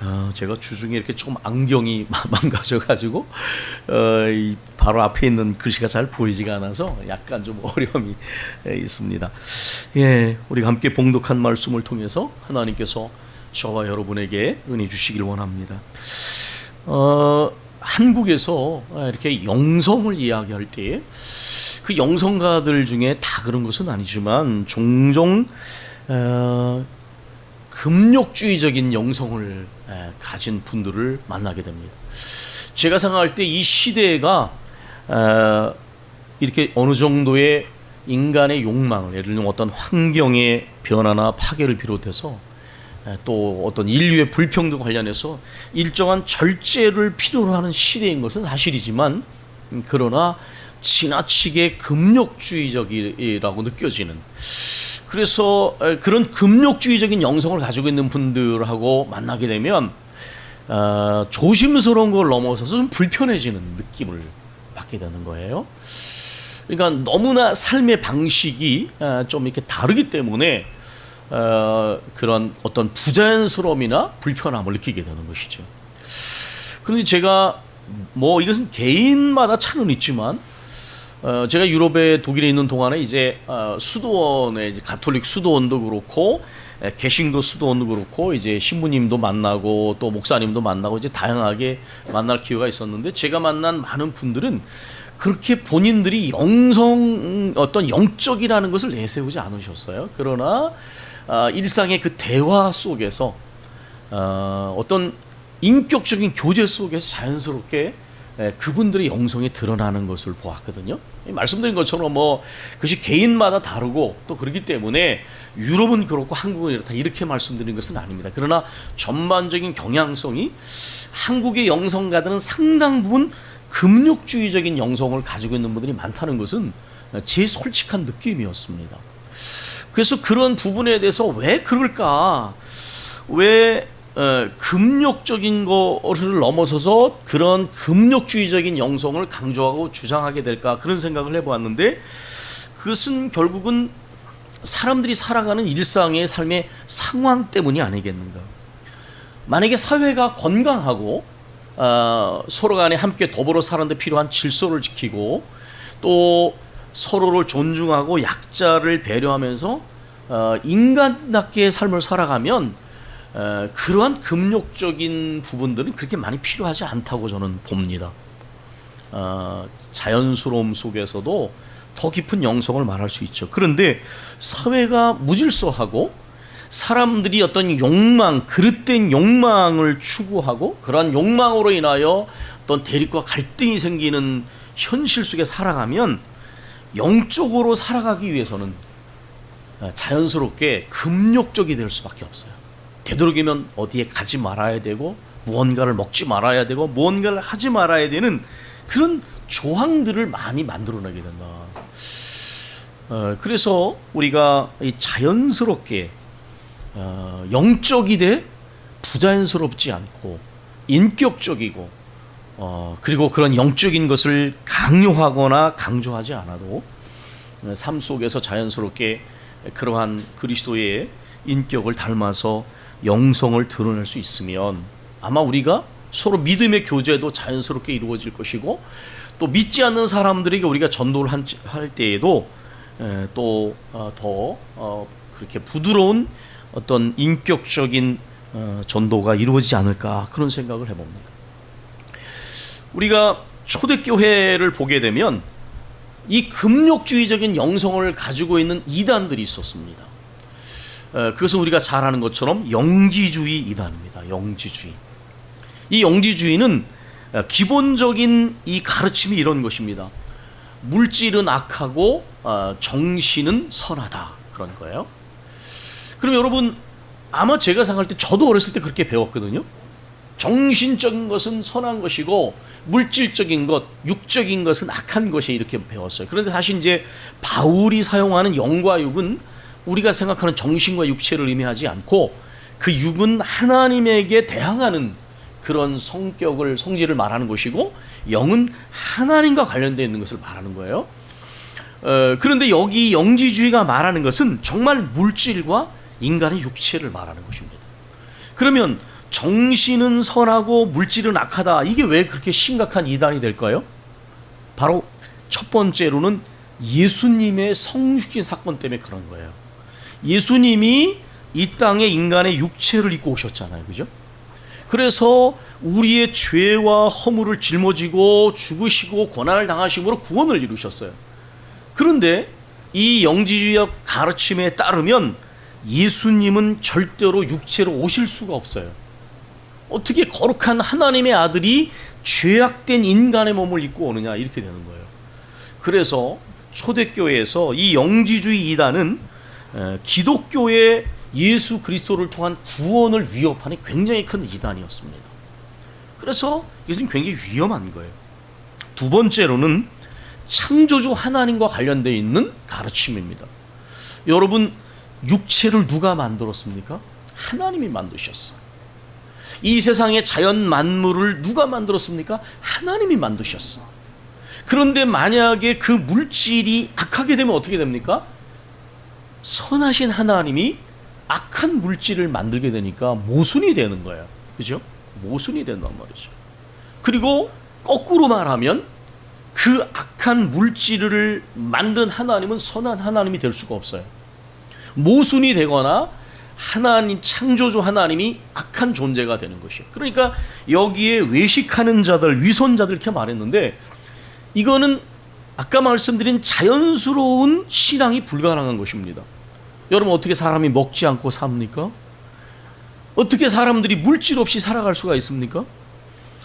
아, 제가 주중에 이렇게 조금 안경이 망가져가지고 어, 이 바로 앞에 있는 글씨가 잘 보이지가 않아서 약간 좀 어려움이 에, 있습니다. 예, 우리가 함께 봉독한 말씀을 통해서 하나님께서 저와 여러분에게 은혜 주시길 원합니다. 어, 한국에서 이렇게 영성을 이야기할 때 그 영성가들 중에 다 그런 것은 아니지만 종종 어, 금욕주의적인 영성을 에, 가진 분들을 만나게 됩니다. 제가 생각할 때 이 시대가 어, 이렇게 어느 정도의 인간의 욕망을 예를 들면 어떤 환경의 변화나 파괴를 비롯해서 에, 또 어떤 인류의 불평등 관련해서 일정한 절제를 필요로 하는 시대인 것은 사실이지만 음, 그러나 지나치게 금욕주의적이라고 느껴지는 그래서 에, 그런 금욕주의적인 영성을 가지고 있는 분들하고 만나게 되면 어, 조심스러운 걸 넘어서서 좀 불편해지는 느낌을 받게 되는 거예요. 그러니까 너무나 삶의 방식이 어, 좀 이렇게 다르기 때문에 어, 그런 어떤 부자연스러움이나 불편함을 느끼게 되는 것이죠. 그런데 제가 뭐 이것은 개인마다 차는 있지만 어, 제가 유럽에 독일에 있는 동안에 이제 어, 수도원에 이제 가톨릭 수도원도 그렇고 에, 개신교 수도원도 그렇고 이제 신부님도 만나고 또 목사님도 만나고 이제 다양하게 만날 기회가 있었는데 제가 만난 많은 분들은 그렇게 본인들이 영성 어떤 영적이라는 것을 내세우지 않으셨어요. 그러나 아, 일상의 그 대화 속에서 어, 어떤 인격적인 교제 속에서 자연스럽게 에, 그분들의 영성이 드러나는 것을 보았거든요. 이 말씀드린 것처럼 뭐 그것이 개인마다 다르고 또 그렇기 때문에 유럽은 그렇고 한국은 이렇다 이렇게 말씀드린 것은 아닙니다. 그러나 전반적인 경향성이 한국의 영성가들은 상당 부분 금욕주의적인 영성을 가지고 있는 분들이 많다는 것은 제 솔직한 느낌이었습니다. 그래서 그런 부분에 대해서 왜 그럴까? 왜 어, 금욕적인 거를 넘어서서 그런 금욕주의적인 영성을 강조하고 주장하게 될까 그런 생각을 해보았는데 그것은 결국은 사람들이 살아가는 일상의 삶의 상황 때문이 아니겠는가. 만약에 사회가 건강하고 어, 서로 간에 함께 더불어 사는데 필요한 질서를 지키고 또 서로를 존중하고 약자를 배려하면서 어, 인간답게 삶을 살아가면 어, 그러한 금욕적인 부분들은 그렇게 많이 필요하지 않다고 저는 봅니다. 어, 자연스러움 속에서도 더 깊은 영성을 말할 수 있죠. 그런데 사회가 무질서하고 사람들이 어떤 욕망, 그릇된 욕망을 추구하고 그러한 욕망으로 인하여 어떤 대립과 갈등이 생기는 현실 속에 살아가면 영적으로 살아가기 위해서는 자연스럽게 금욕적이 될 수밖에 없어요. 되도록이면 어디에 가지 말아야 되고 무언가를 먹지 말아야 되고 무언가를 하지 말아야 되는 그런 조항들을 많이 만들어내게 된다. 어, 그래서 우리가 이 자연스럽게 어, 영적이되 부자연스럽지 않고 인격적이고 어, 그리고 그런 영적인 것을 강요하거나 강조하지 않아도 어, 삶 속에서 자연스럽게 그러한 그리스도의 인격을 닮아서 영성을 드러낼 수 있으면 아마 우리가 서로 믿음의 교제도 자연스럽게 이루어질 것이고 또 믿지 않는 사람들에게 우리가 전도를 한- 할 때에도 또더 어, 그렇게 부드러운 어떤 인격적인 어, 전도가 이루어지지 않을까 그런 생각을 해봅니다. 우리가 초대교회를 보게 되면 이 금욕주의적인 영성을 가지고 있는 이단들이 있었습니다. 어, 그것은 우리가 잘 아는 것처럼 영지주의 이단입니다. 영지주의. 이 영지주의는 어, 기본적인 이 가르침이 이런 것입니다. 물질은 악하고 어, 정신은 선하다 그런 거예요. 그럼 여러분 아마 제가 생각할 때 저도 어렸을 때 그렇게 배웠거든요. 정신적인 것은 선한 것이고 물질적인 것, 육적인 것은 악한 것이 이렇게 배웠어요. 그런데 사실 이제 바울이 사용하는 영과 육은 우리가 생각하는 정신과 육체를 의미하지 않고 그 육은 하나님에게 대항하는 그런 성격을 성질을 말하는 것이고 영은 하나님과 관련되어 있는 것을 말하는 거예요. 어, 그런데 여기 영지주의가 말하는 것은 정말 물질과 인간의 육체를 말하는 것입니다. 그러면 정신은 선하고 물질은 악하다. 이게 왜 그렇게 심각한 이단이 될까요? 바로 첫 번째로는 예수님의 성육신 사건 때문에 그런 거예요. 예수님이 이 땅에 인간의 육체를 입고 오셨잖아요. 그죠? 그래서 우리의 죄와 허물을 짊어지고 죽으시고 고난을 당하심으로 구원을 이루셨어요. 그런데 이 영지주의적 가르침에 따르면 예수님은 절대로 육체로 오실 수가 없어요. 어떻게 거룩한 하나님의 아들이 죄악된 인간의 몸을 입고 오느냐 이렇게 되는 거예요. 그래서 초대교회에서 이 영지주의 이단은 에, 기독교의 예수 그리스도를 통한 구원을 위협하는 굉장히 큰 이단이었습니다. 그래서 이것은 굉장히 위험한 거예요. 두 번째로는 창조주 하나님과 관련되어 있는 가르침입니다. 여러분 육체를 누가 만들었습니까? 하나님이 만드셨어요. 이 세상의 자연 만물을 누가 만들었습니까? 하나님이 만드셨어. 그런데 만약에 그 물질이 악하게 되면 어떻게 됩니까? 선하신 하나님이 악한 물질을 만들게 되니까 모순이 되는 거예요. 그죠? 모순이 된단 말이죠. 그리고 거꾸로 말하면 그 악한 물질을 만든 하나님은 선한 하나님이 될 수가 없어요. 모순이 되거나 하나님 창조주 하나님이 악한 존재가 되는 것이에요. 그러니까 여기에 외식하는 자들, 위선자들 이렇게 말했는데 이거는 아까 말씀드린 자연스러운 신앙이 불가능한 것입니다. 여러분 어떻게 사람이 먹지 않고 삽니까? 어떻게 사람들이 물질 없이 살아갈 수가 있습니까?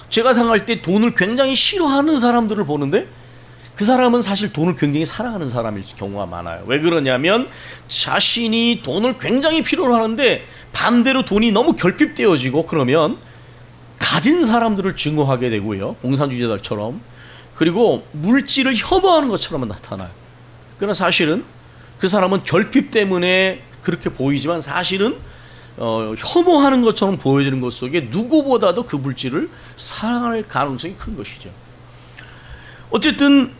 제가 생각할 때 돈을 굉장히 싫어하는 사람들을 보는데 그 사람은 사실 돈을 굉장히 사랑하는 사람일 경우가 많아요. 왜 그러냐면 자신이 돈을 굉장히 필요로 하는데 반대로 돈이 너무 결핍되어지고 그러면 가진 사람들을 증오하게 되고요. 공산주의자들처럼 그리고 물질을 혐오하는 것처럼 나타나요. 그러나 사실은 그 사람은 결핍 때문에 그렇게 보이지만 사실은 어, 혐오하는 것처럼 보여지는 것 속에 누구보다도 그 물질을 사랑할 가능성이 큰 것이죠. 어쨌든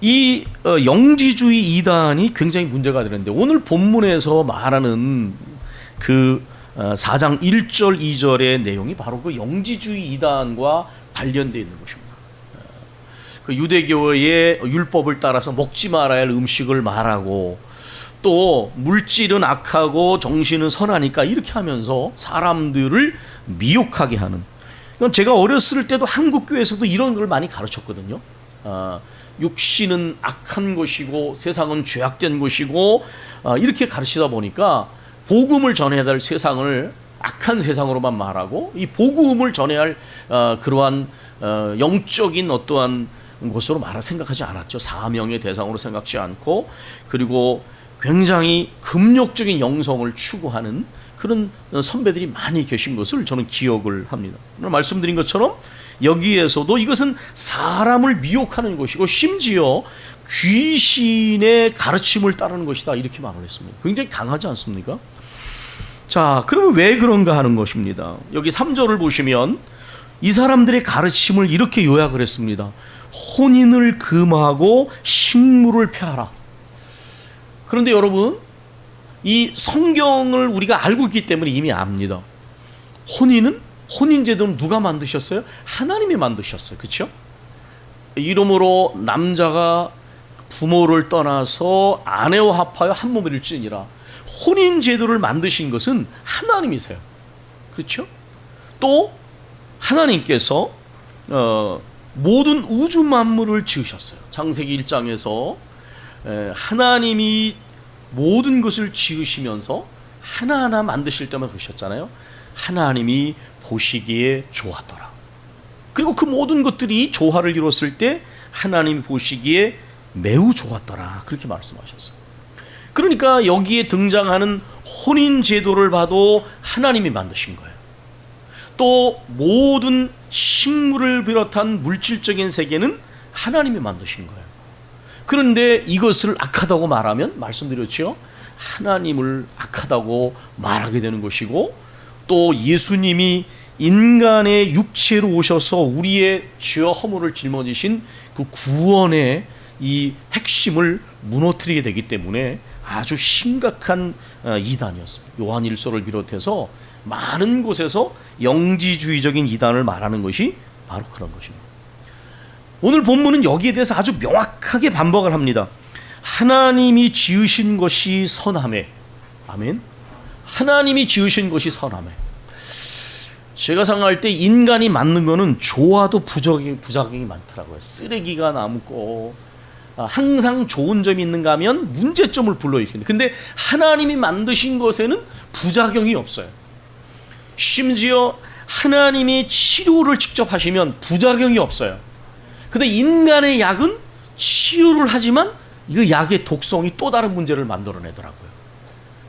이 어, 영지주의 이단이 굉장히 문제가 되는데 오늘 본문에서 말하는 그 어, 4장 1절 2절의 내용이 바로 그 영지주의 이단과 관련되어 있는 것입니다. 어, 그 유대교의 율법을 따라서 먹지 말아야 할 음식을 말하고 또 물질은 악하고 정신은 선하니까 이렇게 하면서 사람들을 미혹하게 하는. 이건 제가 어렸을 때도 한국 교회에서도 이런 걸 많이 가르쳤거든요. 아, 육신은 악한 것이고 세상은 죄악된 것이고 아, 이렇게 가르치다 보니까 복음을 전해야 될 세상을 악한 세상으로만 말하고 이 복음을 전해야 할 어, 그러한 어, 영적인 어떠한 것으로 말할 생각하지 않았죠. 사명의 대상으로 생각지 않고 그리고 굉장히 금욕적인 영성을 추구하는 그런 선배들이 많이 계신 것을 저는 기억을 합니다. 오늘 말씀드린 것처럼 여기에서도 이것은 사람을 미혹하는 것이고 심지어 귀신의 가르침을 따르는 것이다 이렇게 말을 했습니다. 굉장히 강하지 않습니까? 자, 그러면 왜 그런가 하는 것입니다. 여기 3절을 보시면 이 사람들의 가르침을 이렇게 요약을 했습니다. 혼인을 금하고 식물을 폐하라. 그런데 여러분, 이 성경을 우리가 알고 있기 때문에 이미 압니다. 혼인은 혼인 제도는 누가 만드셨어요? 하나님이 만드셨어요. 그렇죠? 이름으로 남자가 부모를 떠나서 아내와 합하여 한 몸이 될지니라. 혼인 제도를 만드신 것은 하나님이세요. 그렇죠? 또 하나님께서 어, 모든 우주 만물을 지으셨어요. 창세기 1장에서 하나님이 모든 것을 지으시면서 하나하나 만드실 때만 그러셨잖아요. 하나님이 보시기에 좋았더라. 그리고 그 모든 것들이 조화를 이뤘을 때 하나님이 보시기에 매우 좋았더라. 그렇게 말씀하셨어요. 그러니까 여기에 등장하는 혼인 제도를 봐도 하나님이 만드신 거예요. 또 모든 식물을 비롯한 물질적인 세계는 하나님이 만드신 거예요. 그런데 이것을 악하다고 말하면 말씀드렸죠. 하나님을 악하다고 말하게 되는 것이고 또 예수님이 인간의 육체로 오셔서 우리의 죄와 허물을 짊어지신 그 구원의 이 핵심을 무너뜨리게 되기 때문에 아주 심각한 어, 이단이었습니다. 요한 일서를 비롯해서 많은 곳에서 영지주의적인 이단을 말하는 것이 바로 그런 것입니다. 오늘 본문은 여기에 대해서 아주 명확하게 반박을 합니다. 하나님이 지으신 것이 선함에 아멘. 하나님이 지으신 것이 선함에 제가 생각할 때 인간이 만든 거는 좋아도 부작용이, 부작용이 많더라고요. 쓰레기가 남고 아, 항상 좋은 점이 있는가 하면 문제점을 불러일으키는데 근데 하나님이 만드신 것에는 부작용이 없어요. 심지어 하나님이 치료를 직접 하시면 부작용이 없어요. 근데 인간의 약은 치료를 하지만 이 약의 독성이 또 다른 문제를 만들어내더라고요.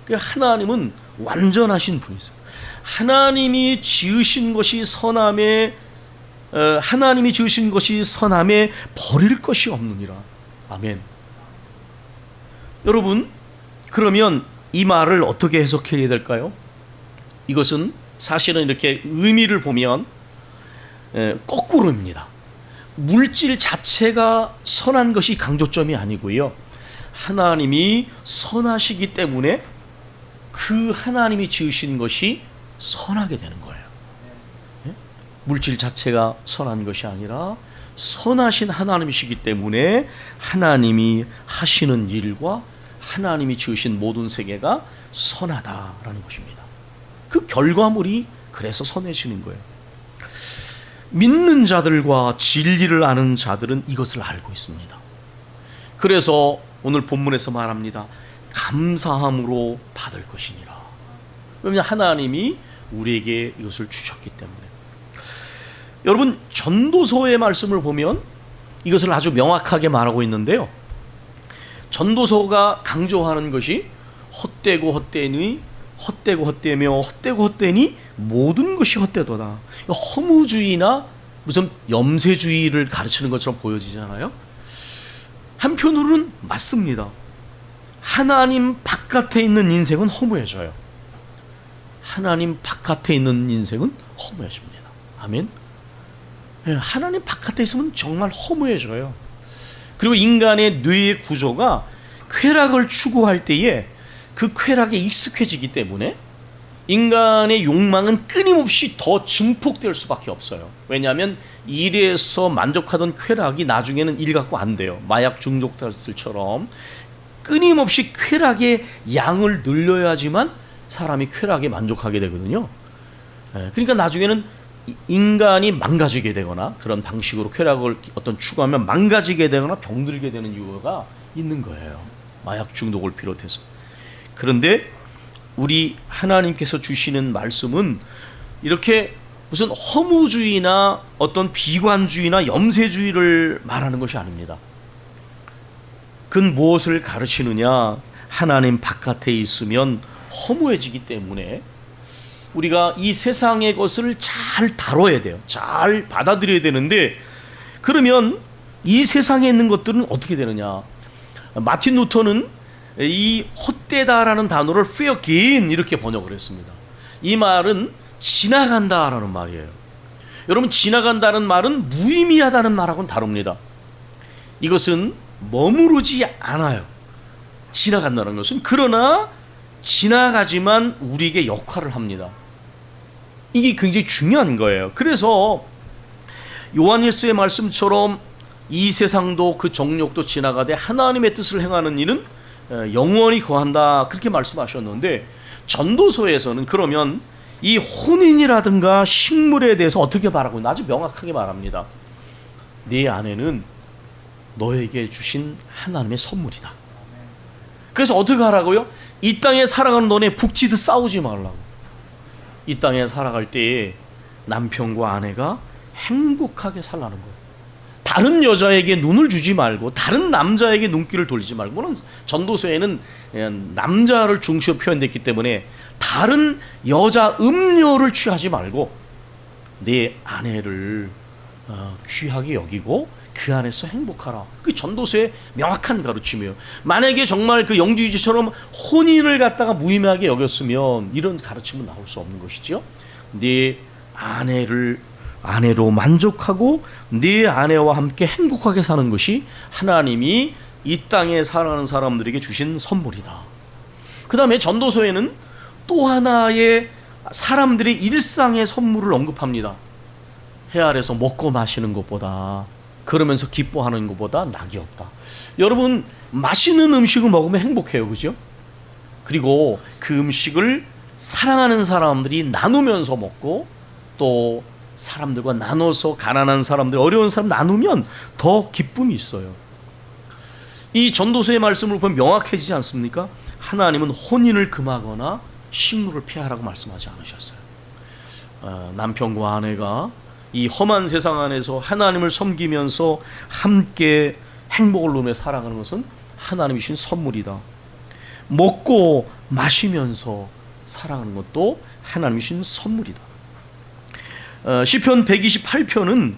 그 하나님은 완전하신 분이세요. 하나님이 지으신 것이 선함에 어, 하나님이 지으신 것이 선함에 버릴 것이 없느니라. 아멘. 여러분, 그러면 이 말을 어떻게 해석해야 될까요? 이것은 사실은 이렇게 의미를 보면 에, 거꾸로입니다. 물질 자체가 선한 것이 강조점이 아니고요. 하나님이 선하시기 때문에 그 하나님이 지으신 것이 선하게 되는 거예요. 예? 물질 자체가 선한 것이 아니라 선하신 하나님이시기 때문에 하나님이 하시는 일과 하나님이 지으신 모든 세계가 선하다라는 것입니다. 그 결과물이 그래서 선해지는 거예요. 믿는 자들과 진리를 아는 자들은 이것을 알고 있습니다. 그래서 오늘 본문에서 말합니다. 감사함으로 받을 것이니라. 왜냐하면 하나님이 우리에게 이것을 주셨기 때문에. 여러분 전도서의 말씀을 보면 이것을 아주 명확하게 말하고 있는데요. 전도서가 강조하는 것이 헛되고 헛되니 헛되고 헛되며 헛되고 헛되니 모든 것이 헛되도다. 허무주의나 무슨 염세주의를 가르치는 것처럼 보여지잖아요. 한편으로는 맞습니다. 하나님 바깥에 있는 인생은 허무해져요. 하나님 바깥에 있는 인생은 허무해집니다. 아멘. 예, 하나님 바깥에 있으면 정말 허무해져요. 그리고 인간의 뇌의 구조가 쾌락을 추구할 때에 그 쾌락에 익숙해지기 때문에 인간의 욕망은 끊임없이 더 증폭될 수밖에 없어요. 왜냐하면 일에서 만족하던 쾌락이 나중에는 일 갖고 안 돼요. 마약 중독자들처럼 끊임없이 쾌락의 양을 늘려야지만 사람이 쾌락에 만족하게 되거든요. 예, 그러니까 나중에는 인간이 망가지게 되거나 그런 방식으로 쾌락을 어떤 추구하면 망가지게 되거나 병들게 되는 이유가 있는 거예요. 마약 중독을 비롯해서. 그런데 우리 하나님께서 주시는 말씀은 이렇게 무슨 허무주의나 어떤 비관주의나 염세주의를 말하는 것이 아닙니다. 그건 무엇을 가르치느냐? 하나님 바깥에 있으면 허무해지기 때문에 우리가 이 세상의 것을 잘 다뤄야 돼요. 잘 받아들여야 되는데 그러면 이 세상에 있는 것들은 어떻게 되느냐? 마틴 루터는 이 헛되다라는 단어를 fair gain 이렇게 번역을 했습니다. 이 말은 지나간다라는 말이에요. 여러분 지나간다는 말은 무의미하다는 말하고는 다릅니다. 이것은 머무르지 않아요. 지나간다는 것은 그러나 지나가지만 우리에게 역할을 합니다. 이게 굉장히 중요한 거예요. 그래서 요한일서의 말씀처럼 이 세상도 그 정욕도 지나가되 하나님의 뜻을 행하는 이는 영원히 거한다 그렇게 말씀하셨는데 전도서에서는 그러면 이 혼인이라든가 식물에 대해서 어떻게 말하고 있나 아주 명확하게 말합니다. 네 아내는 너에게 주신 하나님의 선물이다. 그래서 어떻게 하라고요? 이 땅에 살아가는 너네 북치듯 싸우지 말라고. 이 땅에 살아갈 때에 남편과 아내가 행복하게 살라는 거예요. 다른 여자에게 눈을 주지 말고 다른 남자에게 눈길을 돌리지 말고는 전도서에는 남자를 중시로 표현됐기 때문에 다른 여자 음료를 취하지 말고 내 아내를 어, 귀하게 여기고 그 안에서 행복하라. 그 전도서의 명확한 가르침이에요. 만약에 정말 그 영주주의처럼 혼인을 갖다가 무의미하게 여겼으면 이런 가르침은 나올 수 없는 것이죠. 네 아내를 아내로 만족하고 네 아내와 함께 행복하게 사는 것이 하나님이 이 땅에 살아가는 사람들에게 주신 선물이다. 그 다음에 전도서에는 또 하나의 사람들의 일상의 선물을 언급합니다. 해 아래서 먹고 마시는 것보다 그러면서 기뻐하는 것보다 낙이 없다. 여러분 맛있는 음식을 먹으면 행복해요, 그죠? 그리고 그 음식을 사랑하는 사람들이 나누면서 먹고 또 사람들과 나눠서 가난한 사람들, 어려운 사람 나누면 더 기쁨이 있어요. 이 전도서의 말씀을 보면 명확해지지 않습니까? 하나님은 혼인을 금하거나 식물을 피하라고 말씀하지 않으셨어요. 어, 남편과 아내가 이 험한 세상 안에서 하나님을 섬기면서 함께 행복을 누리며 살아가는 것은 하나님이신 선물이다. 먹고 마시면서 살아가는 것도 하나님이신 선물이다. 어, 시편 128편은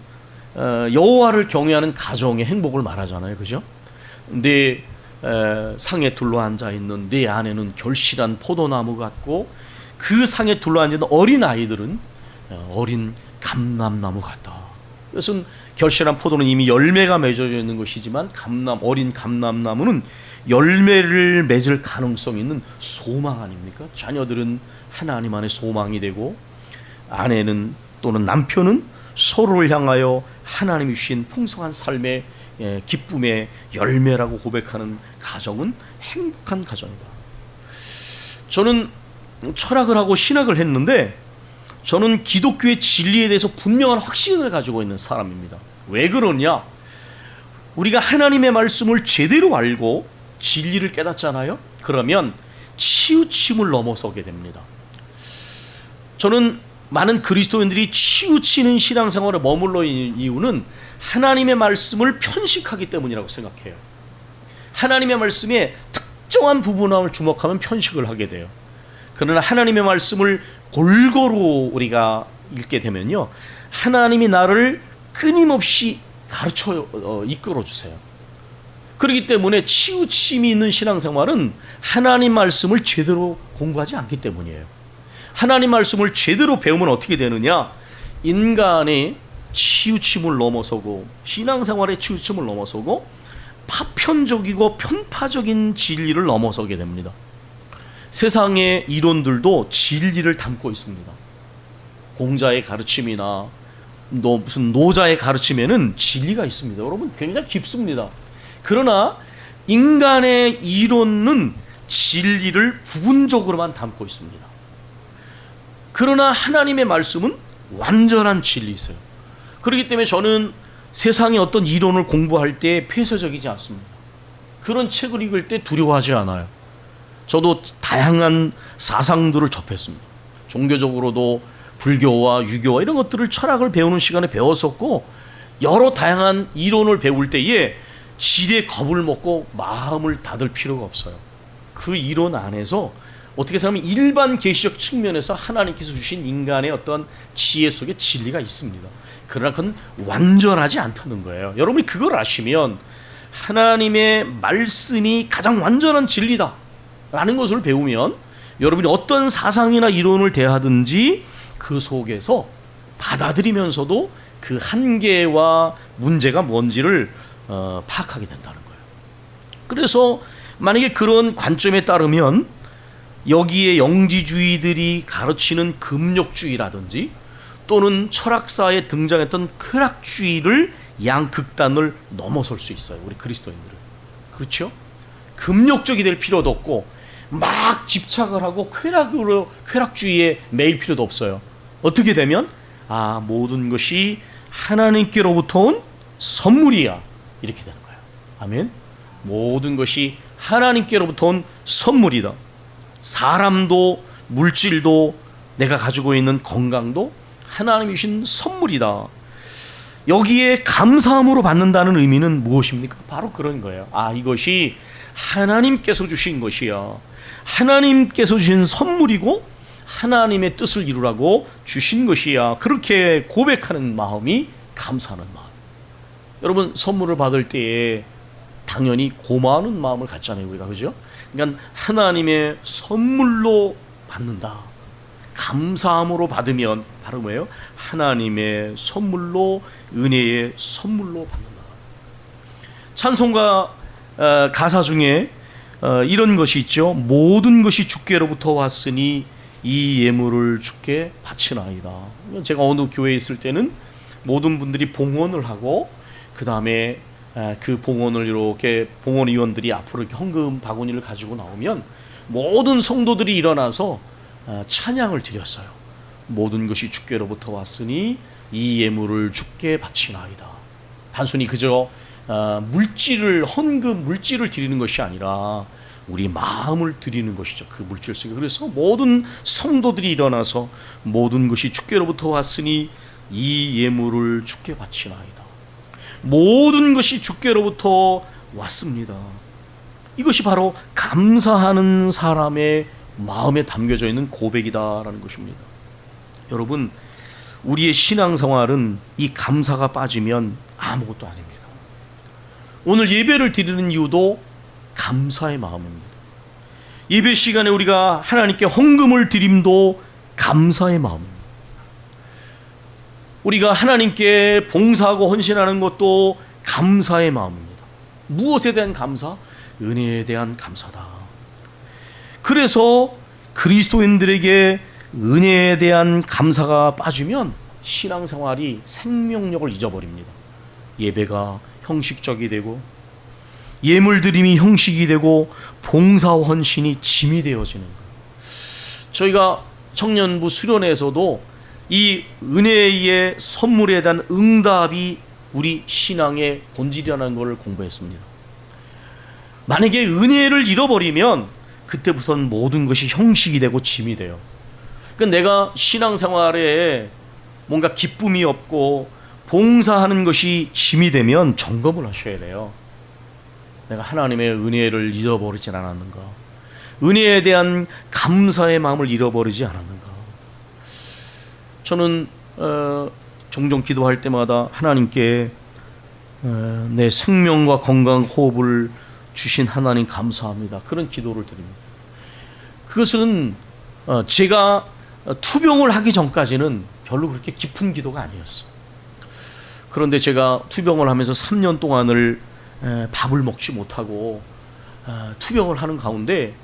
어, 여호와를 경외하는 가정의 행복을 말하잖아요, 그죠? 내 에, 상에 둘러앉아 있는 내 안에는 결실한 포도나무 같고 그 상에 둘러앉은 어린 아이들은 어, 어린 감람나무 같다. 이것은 결실한 포도는 이미 열매가 맺어져 있는 것이지만 감람 어린 감람나무는 열매를 맺을 가능성 있는 소망 아닙니까? 자녀들은 하나님 안에 소망이 되고 아내는 또는 남편은 서로를 향하여 하나님이 주신 풍성한 삶의 예, 기쁨의 열매라고 고백하는 가정은 행복한 가정이다. 저는 철학을 하고 신학을 했는데 저는 기독교의 진리에 대해서 분명한 확신을 가지고 있는 사람입니다. 왜 그러냐? 우리가 하나님의 말씀을 제대로 알고 진리를 깨닫잖아요. 그러면 치우침을 넘어서게 됩니다. 저는 많은 그리스도인들이 치우치는 신앙생활에 머물러 있는 이유는 하나님의 말씀을 편식하기 때문이라고 생각해요. 하나님의 말씀에 특정한 부분을 주목하면 편식을 하게 돼요. 그러나 하나님의 말씀을 골고루 우리가 읽게 되면요. 하나님이 나를 끊임없이 가르쳐 어, 이끌어 주세요. 그렇기 때문에 치우침이 있는 신앙생활은 하나님 말씀을 제대로 공부하지 않기 때문이에요. 하나님 말씀을 제대로 배우면 어떻게 되느냐? 인간의 치우침을 넘어서고 신앙생활의 치우침을 넘어서고 파편적이고 편파적인 진리를 넘어서게 됩니다. 세상의 이론들도 진리를 담고 있습니다. 공자의 가르침이나 너 무슨 노자의 가르침에는 진리가 있습니다. 여러분 굉장히 깊습니다. 그러나 인간의 이론은 진리를 부분적으로만 담고 있습니다. 그러나 하나님의 말씀은 완전한 진리이세요. 그렇기 때문에 저는 세상의 어떤 이론을 공부할 때 폐쇄적이지 않습니다. 그런 책을 읽을 때 두려워하지 않아요. 저도 다양한 사상들을 접했습니다. 종교적으로도 불교와 유교와 이런 것들을 철학을 배우는 시간에 배웠었고 여러 다양한 이론을 배울 때에 지레 겁을 먹고 마음을 닫을 필요가 없어요. 그 이론 안에서 어떻게 생각하면 일반 계시적 측면에서 하나님께서 주신 인간의 어떤 지혜 속에 진리가 있습니다. 그러나 그건 완전하지 않다는 거예요. 여러분이 그걸 아시면 하나님의 말씀이 가장 완전한 진리다. 라는 것을 배우면 여러분이 어떤 사상이나 이론을 대하든지 그 속에서 받아들이면서도 그 한계와 문제가 뭔지를 어, 파악하게 된다는 거예요. 그래서 만약에 그런 관점에 따르면 여기에 영지주의들이 가르치는 금욕주의라든지 또는 철학사에 등장했던 쾌락주의를 양극단을 넘어설 수 있어요. 우리 그리스도인들은. 그렇죠? 금욕적이 될 필요도 없고 막 집착을 하고 쾌락으로 쾌락주의에 매일 필요도 없어요. 어떻게 되면 아 모든 것이 하나님께로부터 온 선물이야 이렇게 되는 거예요. 아멘. 모든 것이 하나님께로부터 온 선물이다. 사람도 물질도 내가 가지고 있는 건강도 하나님이 주신 선물이다. 여기에 감사함으로 받는다는 의미는 무엇입니까? 바로 그런 거예요. 아, 이것이 하나님께서 주신 것이야. 하나님께서 주신 선물이고 하나님의 뜻을 이루라고 주신 것이야. 그렇게 고백하는 마음이 감사하는 마음. 여러분 선물을 받을 때에 당연히 고마워하는 마음을 갖잖아요, 우리가 그죠? 그러니까 하나님의 선물로 받는다. 감사함으로 받으면 바로 뭐예요? 하나님의 선물로 은혜의 선물로 받는다. 찬송가 어, 가사 중에 어, 이런 것이 있죠. 모든 것이 주께로부터 왔으니 이 예물을 주께 바치나이다. 제가 어느 교회에 있을 때는 모든 분들이 봉헌을 하고 그 다음에 그 봉헌을 이렇게 봉헌 위원들이 앞으로 이렇게 헌금 바구니를 가지고 나오면 모든 성도들이 일어나서 아, 찬양을 드렸어요. 모든 것이 주께로부터 왔으니 이 예물을 주께 바치나이다. 단순히 그저 아, 물질을 헌금 물질을 드리는 것이 아니라 우리 마음을 드리는 것이죠. 그 물질 속에 그래서 모든 성도들이 일어나서 모든 것이 주께로부터 왔으니 이 예물을 주께 바치나이다. 모든 것이 주께로부터 왔습니다. 이것이 바로 감사하는 사람의 마음에 담겨져 있는 고백이다라는 것입니다. 여러분, 우리의 신앙생활은 이 감사가 빠지면 아무것도 아닙니다. 오늘 예배를 드리는 이유도 감사의 마음입니다. 예배 시간에 우리가 하나님께 헌금을 드림도 감사의 마음입니다. 우리가 하나님께 봉사하고 헌신하는 것도 감사의 마음입니다. 무엇에 대한 감사? 은혜에 대한 감사다. 그래서 그리스도인들에게 은혜에 대한 감사가 빠지면 신앙생활이 생명력을 잊어버립니다. 예배가 형식적이 되고 예물 드림이 형식이 되고 봉사 헌신이 짐이 되어지는 거예요. 저희가 청년부 수련회에서도 이 은혜의 선물에 대한 응답이 우리 신앙의 본질이라는 것을 공부했습니다. 만약에 은혜를 잃어버리면 그때부터는 모든 것이 형식이 되고 짐이 돼요. 그러니까 내가 신앙생활에 뭔가 기쁨이 없고 봉사하는 것이 짐이 되면 점검을 하셔야 돼요. 내가 하나님의 은혜를 잃어버리진 않았는가? 은혜에 대한 감사의 마음을 잃어버리지 않았는가? 저는 어, 종종 기도할 때마다 하나님께 어, 내 생명과 건강 호흡을 주신 하나님 감사합니다. 그런 기도를 드립니다. 그것은 어, 제가 투병을 하기 전까지는 별로 그렇게 깊은 기도가 아니었어. 그런데 제가 투병을 하면서 3년 동안을 에, 밥을 먹지 못하고 어, 투병을 하는 가운데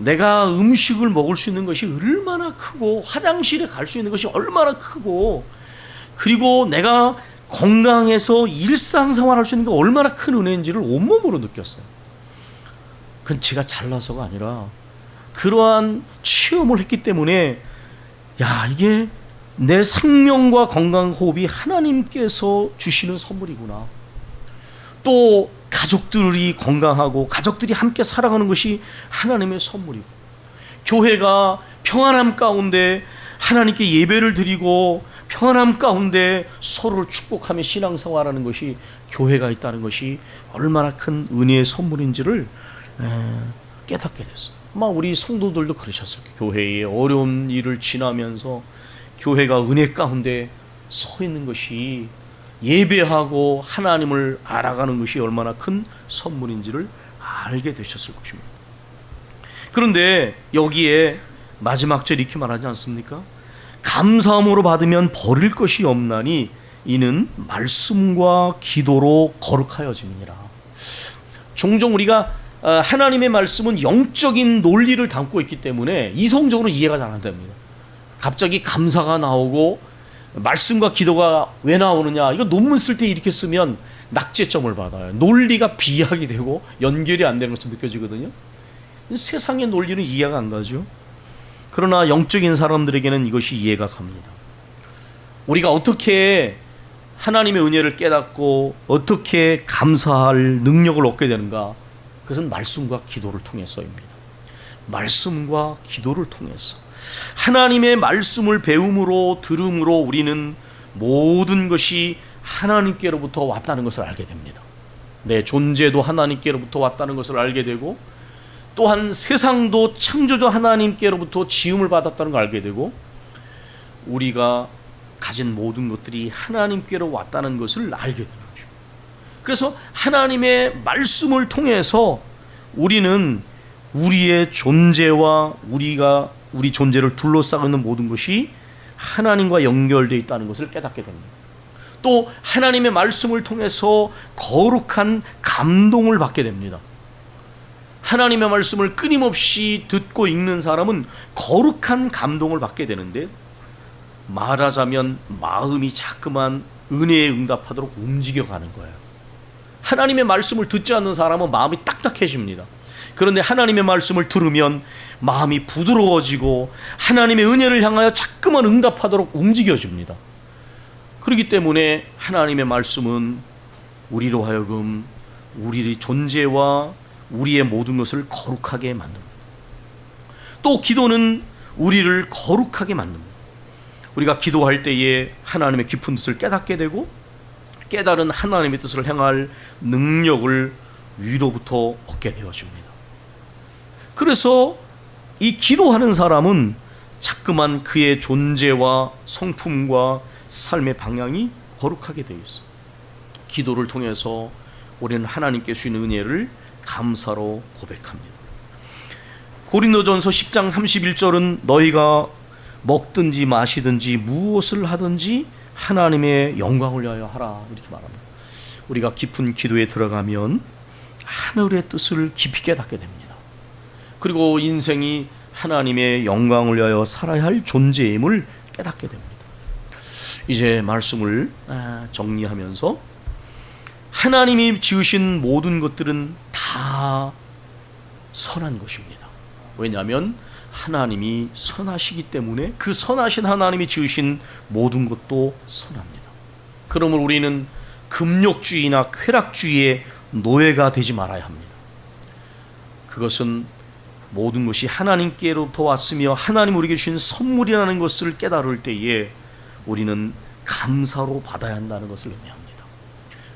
내가 음식을 먹을 수 있는 것이 얼마나 크고 화장실에 갈 수 있는 것이 얼마나 크고 그리고 내가 건강해서 일상생활할 수 있는 게 얼마나 큰 은혜인지를 온몸으로 느꼈어요. 그건 제가 잘나서가 아니라 그러한 체험을 했기 때문에 야 이게 내 생명과 건강 호흡이 하나님께서 주시는 선물이구나. 또 가족들이 건강하고 가족들이 함께 살아가는 것이 하나님의 선물이고 교회가 평안함 가운데 하나님께 예배를 드리고 평안함 가운데 서로를 축복하며 신앙생활하는 것이 교회가 있다는 것이 얼마나 큰 은혜의 선물인지를 깨닫게 됐어요. 아마 우리 성도들도 그러셨을 거예요. 교회의 어려운 일을 지나면서 교회가 은혜 가운데 서 있는 것이 예배하고 하나님을 알아가는 것이 얼마나 큰 선물인지를 알게 되셨을 것입니다. 그런데 여기에 마지막 절 이렇게 말하지 않습니까? 감사함으로 받으면 버릴 것이 없나니 이는 말씀과 기도로 거룩하여짐이니라. 종종 우리가 어, 하나님의 말씀은 영적인 논리를 담고 있기 때문에 이성적으로 이해가 잘 안 됩니다. 갑자기 감사가 나오고 말씀과 기도가 왜 나오느냐? 이거 논문 쓸 때 이렇게 쓰면 낙제점을 받아요. 논리가 비약이 되고 연결이 안 되는 것처럼 느껴지거든요. 세상의 논리는 이해가 안 가죠. 그러나 영적인 사람들에게는 이것이 이해가 갑니다. 우리가 어떻게 하나님의 은혜를 깨닫고 어떻게 감사할 능력을 얻게 되는가? 그것은 말씀과 기도를 통해서입니다. 말씀과 기도를 통해서 하나님의 말씀을 배움으로 들음으로 우리는 모든 것이 하나님께로부터 왔다는 것을 알게 됩니다. 내 존재도 하나님께로부터 왔다는 것을 알게 되고 또한 세상도 창조주 하나님께로부터 지음을 받았다는 걸 알게 되고 우리가 가진 모든 것들이 하나님께로 왔다는 것을 알게 되는 거죠. 그래서 하나님의 말씀을 통해서 우리는 우리의 존재와 우리가 우리 존재를 둘러싸고 있는 모든 것이 하나님과 연결되어 있다는 것을 깨닫게 됩니다. 또 하나님의 말씀을 통해서 거룩한 감동을 받게 됩니다. 하나님의 말씀을 끊임없이 듣고 읽는 사람은 거룩한 감동을 받게 되는데 말하자면 마음이 자꾸만 은혜에 응답하도록 움직여가는 거예요. 하나님의 말씀을 듣지 않는 사람은 마음이 딱딱해집니다. 그런데 하나님의 말씀을 들으면 마음이 부드러워지고 하나님의 은혜를 향하여 자꾸만 응답하도록 움직여집니다. 그렇기 때문에 하나님의 말씀은 우리로 하여금 우리의 존재와 우리의 모든 것을 거룩하게 만듭니다. 또 기도는 우리를 거룩하게 만듭니다. 우리가 기도할 때에 하나님의 깊은 뜻을 깨닫게 되고 깨달은 하나님의 뜻을 행할 능력을 위로부터 얻게 되어집니다. 그래서 이 기도하는 사람은 자꾸만 그의 존재와 성품과 삶의 방향이 거룩하게 되어 있어. 기도를 통해서 우리는 하나님께 주신 은혜를 감사로 고백합니다. 고린도전서 10장 31절은 너희가 먹든지 마시든지 무엇을 하든지 하나님의 영광을 위하여 하라 이렇게 말합니다. 우리가 깊은 기도에 들어가면 하늘의 뜻을 깊이 깨닫게 됩니다. 그리고 인생이 하나님의 영광을 위하여 살아야 할 존재임을 깨닫게 됩니다. 이제 말씀을 아, 정리하면서 하나님이 지으신 모든 것들은 다 선한 것입니다. 왜냐하면 하나님이 선하시기 때문에 그 선하신 하나님이 지으신 모든 것도 선합니다. 그러므로 우리는 금욕주의나 쾌락주의의 노예가 되지 말아야 합니다. 그것은 모든 것이 하나님께로부터 왔으며 하나님 우리에게 주신 선물이라는 것을 깨달을 때에 우리는 감사로 받아야 한다는 것을 의미합니다.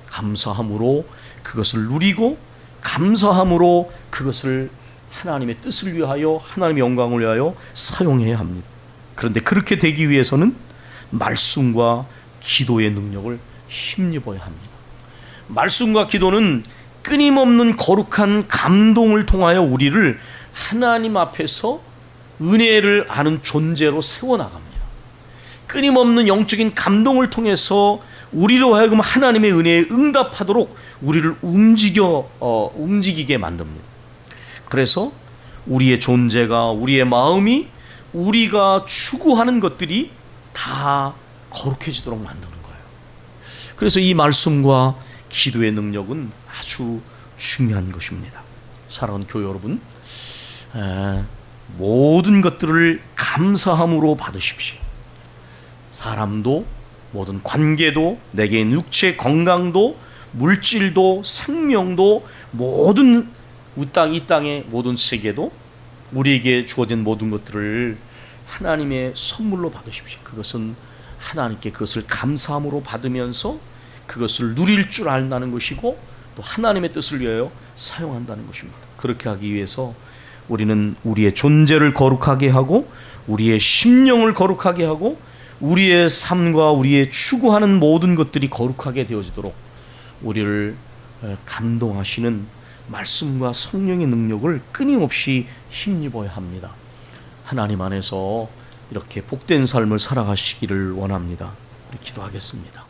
감사함으로 그것을 누리고 감사함으로 그것을 하나님의 뜻을 위하여 하나님의 영광을 위하여 사용해야 합니다. 그런데 그렇게 되기 위해서는 말씀과 기도의 능력을 힘입어야 합니다. 말씀과 기도는 끊임없는 거룩한 감동을 통하여 우리를 하나님 앞에서 은혜를 아는 존재로 세워나갑니다. 끊임없는 영적인 감동을 통해서 우리로 하여금 하나님의 은혜에 응답하도록 우리를 움직여 어, 움직이게 만듭니다. 그래서 우리의 존재가 우리의 마음이 우리가 추구하는 것들이 다 거룩해지도록 만드는 거예요. 그래서 이 말씀과 기도의 능력은 아주 중요한 것입니다. 사랑하는 교회 여러분, 에, 모든 것들을 감사함으로 받으십시오. 사람도 모든 관계도 내게 육체 건강도 물질도 생명도 모든 우땅 이 땅의 모든 세계도 우리에게 주어진 모든 것들을 하나님의 선물로 받으십시오. 그것은 하나님께 그것을 감사함으로 받으면서 그것을 누릴 줄 안다는 것이고 또 하나님의 뜻을 위하여 사용한다는 것입니다. 그렇게 하기 위해서 우리는 우리의 존재를 거룩하게 하고 우리의 심령을 거룩하게 하고 우리의 삶과 우리의 추구하는 모든 것들이 거룩하게 되어지도록 우리를 감동하시는 말씀과 성령의 능력을 끊임없이 힘입어야 합니다. 하나님 안에서 이렇게 복된 삶을 살아가시기를 원합니다. 기도하겠습니다.